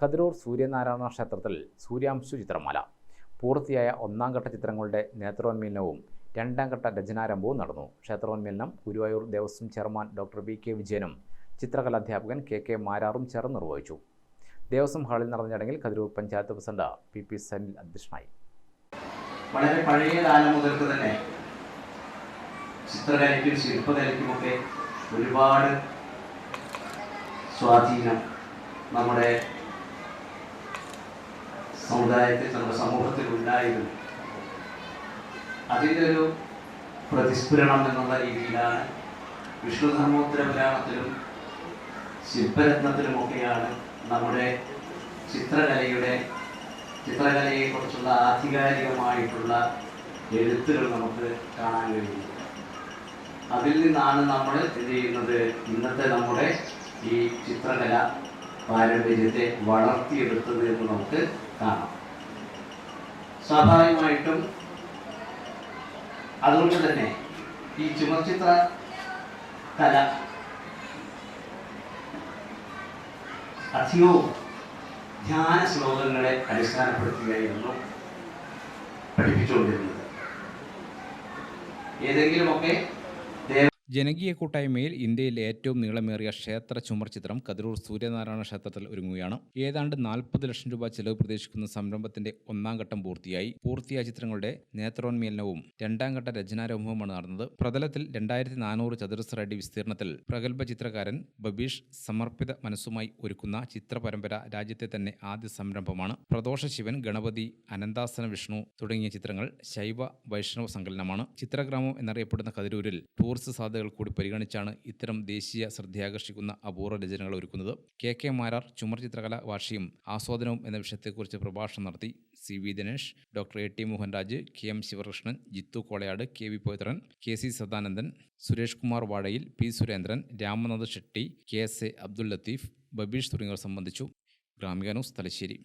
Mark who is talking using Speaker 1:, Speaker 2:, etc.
Speaker 1: കതിരൂർ സൂര്യനാരായണ ക്ഷേത്രത്തിൽ സൂര്യാംശു ചിത്രമാല. പൂർത്തിയായ ഒന്നാം ഘട്ട ചിത്രങ്ങളുടെ നേത്രോന്മീലനവും രണ്ടാം ഘട്ട രചനാരംഭവും നടന്നു. ക്ഷേത്രോന്മീലനം Guruvayur Devaswom chairman doctor V K വിജയനും ചിത്രകലാധ്യാപകൻ കെ കെ മാരാറും ചേർന്ന് നിർവഹിച്ചു. ദേവസ്വം ഹാളിൽ നടന്ന ചടങ്ങിൽ Kathirur panchayat president P P Sanil അധ്യക്ഷനായി.
Speaker 2: വളരെ പഴയ കാലം മുതൽക്ക് തന്നെ ചിത്രകലയ്ക്കും ശില്പകലയ്ക്കുമൊക്കെ ഒരുപാട് സ്വാധീനം നമ്മുടെ സമുദായത്തിൽ നമ്മുടെ സമൂഹത്തിൽ ഉണ്ടായിരുന്നു. അതിന്റെ ഒരു പ്രതിസ്ഫുരണം എന്നുള്ള രീതിയിലാണ് വിഷ്ണുധർമ്മോത്തര പുരാണത്തിലും ശില്പരത്നത്തിലുമൊക്കെയാണ് നമ്മുടെ ചിത്രകലയുടെ ചിത്രകലയെക്കുറിച്ചുള്ള ആധികാരികമായിട്ടുള്ള എഴുത്തുകൾ നമുക്ക് കാണാൻ കഴിയുന്നത് അതിൽ നിന്നാണ് നമ്മൾ എന്ത് ചെയ്യുന്നത്? ഇന്നത്തെ നമ്മുടെ ഈ ചിത്രകല പാരമ്പര്യത്തെ വളർത്തിയെടുത്തത് എന്ന് നമുക്ക് കാണാം. സ്വാഭാവികമായിട്ടും അതുകൊണ്ട് തന്നെ ഈ ചുമർചിത്ര കല അധികവും ധ്യാന ശ്ലോകങ്ങളെ അടിസ്ഥാനപ്പെടുത്തുകയായിരുന്നു പഠിപ്പിച്ചുകൊണ്ടിരുന്നത്. ഏതെങ്കിലുമൊക്കെ
Speaker 1: ജനകീയ കൂട്ടായ്മയിൽ ഇന്ത്യയിൽ ഏറ്റവും നീളമേറിയ ക്ഷേത്ര ചുമർ ചിത്രം കതിരൂർ സൂര്യനാരായണ ക്ഷേത്രത്തിൽ ഒരുങ്ങുകയാണ്. ഏതാണ്ട് നാൽപ്പത് ലക്ഷം രൂപ ചെലവ് പ്രതീക്ഷിക്കുന്ന സംരംഭത്തിന്റെ ഒന്നാം ഘട്ടം പൂർത്തിയായി. പൂർത്തിയായ ചിത്രങ്ങളുടെ നേത്രോന്മീലനവും രണ്ടാം ഘട്ട രചനാരംഭവുമാണ് നടന്നത്. പ്രതലത്തിൽ രണ്ടായിരത്തി നാനൂറ് ചതുരശ്ര അടി വിസ്തീർണത്തിൽ പ്രഗത്ഭ ചിത്രകാരൻ ബബീഷ് സമർപ്പിത മനസ്സുമായി ഒരുക്കുന്ന ചിത്രപരമ്പര രാജ്യത്തെ തന്നെ ആദ്യ സംരംഭമാണ്. പ്രദോഷ ശിവൻ ഗണപതി അനന്താസന വിഷ്ണു തുടങ്ങിയ ചിത്രങ്ങൾ ശൈവ വൈഷ്ണവ സങ്കലനമാണ്. ചിത്രഗ്രാമം എന്നറിയപ്പെടുന്ന കതിരൂരിൽ ടൂറിസ്റ്റ് സാധ്യതകൾ കൂടി പരിഗണിച്ചാണ് ഇത്തരം ദേശീയ ശ്രദ്ധയാകർഷിക്കുന്ന അപൂർവ രചനകൾ ഒരുക്കുന്നത്. കെ കെ മാരാർ ചുമർ ചിത്രകല വാർഷിയും ആസ്വാദനവും എന്ന വിഷയത്തെക്കുറിച്ച് പ്രഭാഷണം നടത്തി C V Dinesh doctor A T Mohanraj K M Sivakrishnan Jithu Kolayad K V Pavithran K C Sadanandan Suresh Kumar Vazhayil P Surendran Ramanath Shetty K S A Abdul Latheef Babeesh തുടങ്ങിയവർ സംബന്ധിച്ചു. Gramika news Thalassery.